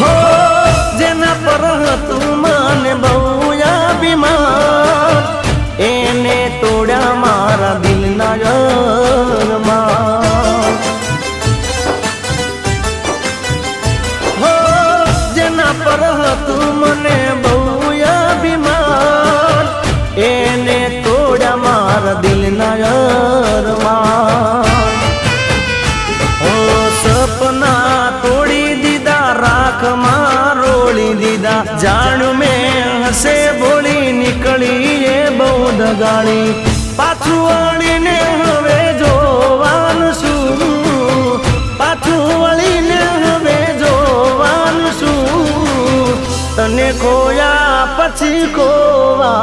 હો, જેના પર તું મને બહુ અભિમાન, એને તોડ્યા મારા દિલના ઘરમાં હો, જેના પર તું મને બહુ અભિમાન, એને તોડ્યા મારા દિલના ઘરમાં ઓ સપના જાણ મેં હસે બોલી નીકળી એ બહુ દગાડી પાછું વળીને હવે જોવાનું શું પાછું વળીને હવે જોવાનું શું તને ખોયા પછી ખોવા